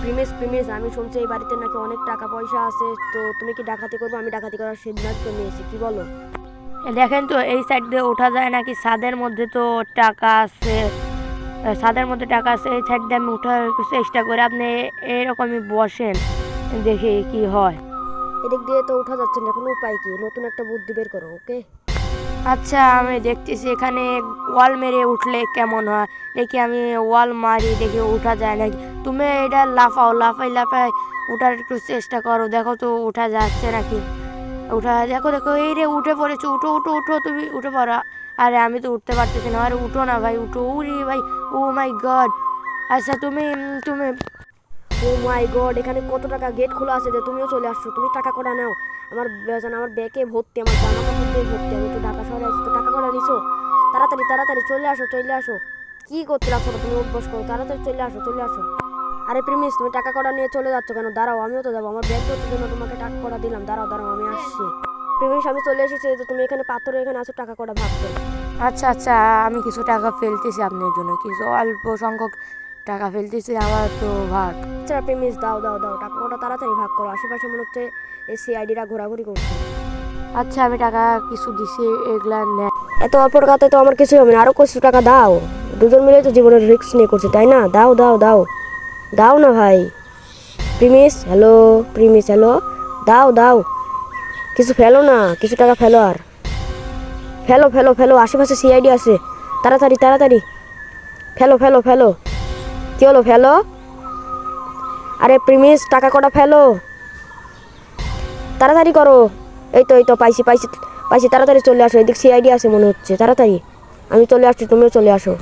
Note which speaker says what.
Speaker 1: Premise আমি শুনছি এই বাড়িতে নাকি অনেক টাকা পয়সা আছে তো তুমি কি ডাকাতি করব? আমি ডাকাতি করার সিদ্ধান্ত নিয়েছি কি বলো?
Speaker 2: দেখেন তো এই সাইড দিয়ে ওঠা যায় নাকি? ছাদের মধ্যে তো টাকা আছে এ, ছাদের মধ্যে টাকা আছে এই সাইড দিয়ে আমি ওঠার চেষ্টা করি। আপনি এরকমই বসেন দেখি কি হয়।
Speaker 1: এদিক দিয়ে তো উঠা যাচ্ছে না কোনো উপায় কি? নতুন একটা বুদ্ধি বের করো ওকে?
Speaker 2: আচ্ছা আমি দেখতেছি এখানে ওয়াল মেরে উঠলে কেমন হয়? দেখি আমি ওয়াল মারি, দেখি উঠা যায় নাকি? তুমি এটা লাফাও লাফাই লাফাই উঠার একটু চেষ্টা করো, দেখো তো উঠা যাচ্ছে নাকি? উঠা, দেখো দেখো, এই রে উঠে পড়েছো, উঠো উঠো উঠো, তুমি উঠে পড়ো। আরে, আমি তো উঠতে পারতেছি না, আরে উঠো না ভাই, উঠো উরি ভাই, ও মাই গড। আচ্ছা তুমি তুমি
Speaker 1: ও মাই গড এখানে কত টাকা গেট খোলা আছে যে তুমিও চলে আসছো, তুমি টাকা কটা নাও? আমার আমার ব্যাগে ভর্তি, আমার জামা কাপড় ভর্তি, আমি তো ঢাকা শহরে আছি, তো টাকা কটা নিছো? তাড়াতাড়ি তাড়াতাড়ি চলে আসো চলে আসো। কি করতে লাগছো তুমি উঠবস করো? তাড়াতাড়ি চলে আসো চলে আসো। আরে প্রিমিস, তুমি টাকা কটা নিয়ে চলে যাচ্ছ কেন? দাঁড়াও, আমিও তো যাব, আমার ব্যাগ ধরতে জন্য তোমাকে টাকা কটা দিলাম। দাঁড়াও দাঁড়াও, আমি আসছি। প্রিমিস, আমি চলে এসেছি তো তুমি এখানে পাথরে এখানে আসো টাকা কটা করো
Speaker 2: আচ্ছা আচ্ছা আমি কিছু টাকা ফেলতেছি আপনার জন্য, কিছু অল্প সংখ্যক টাকা ফেলতেছি, আমার তো ভাগ।
Speaker 1: আচ্ছা প্রিমিস দাও দাও দাও টাকা কটা তাড়াতাড়ি ভাগ করো। আশেপাশে মনে হচ্ছে এই সিআইডিরা ঘোরাঘুরি করছে।
Speaker 2: আচ্ছা আমি টাকা কিছু দিছি এগুলা নেয়
Speaker 1: এত অল্প টাকাতে তো আমার কিছুই হবে না আরও কিছু টাকা দাও। দুজন মিলে তো জীবনের রিস্ক নিয়ে করছে তাই না? দাও দাও দাও। দাও না ভাই। প্রিমিস হ্যালো প্রিমিস হ্যালো দাও দাও। কিছু ফেলো না কিছু টাকা ফেলো আর। ফেলো ফেলো ফেলো আশেপাশে সিআইডি আছে। তাড়াতাড়ি তাড়াতাড়ি। ফেলো ফেলো ফেলো। কি হলো ফেলো? আরে প্রিমিস, টাকা কটা ফেলো? তাড়াতাড়ি করো। এই তো এই তো, পাইছি পাইছি পাইছি, তাড়াতাড়ি চলে আসো। এদিক সিআইডি আছে মনে হচ্ছে, তাড়াতাড়ি। আমি চলে আসছি, তুমিও চলে আসো।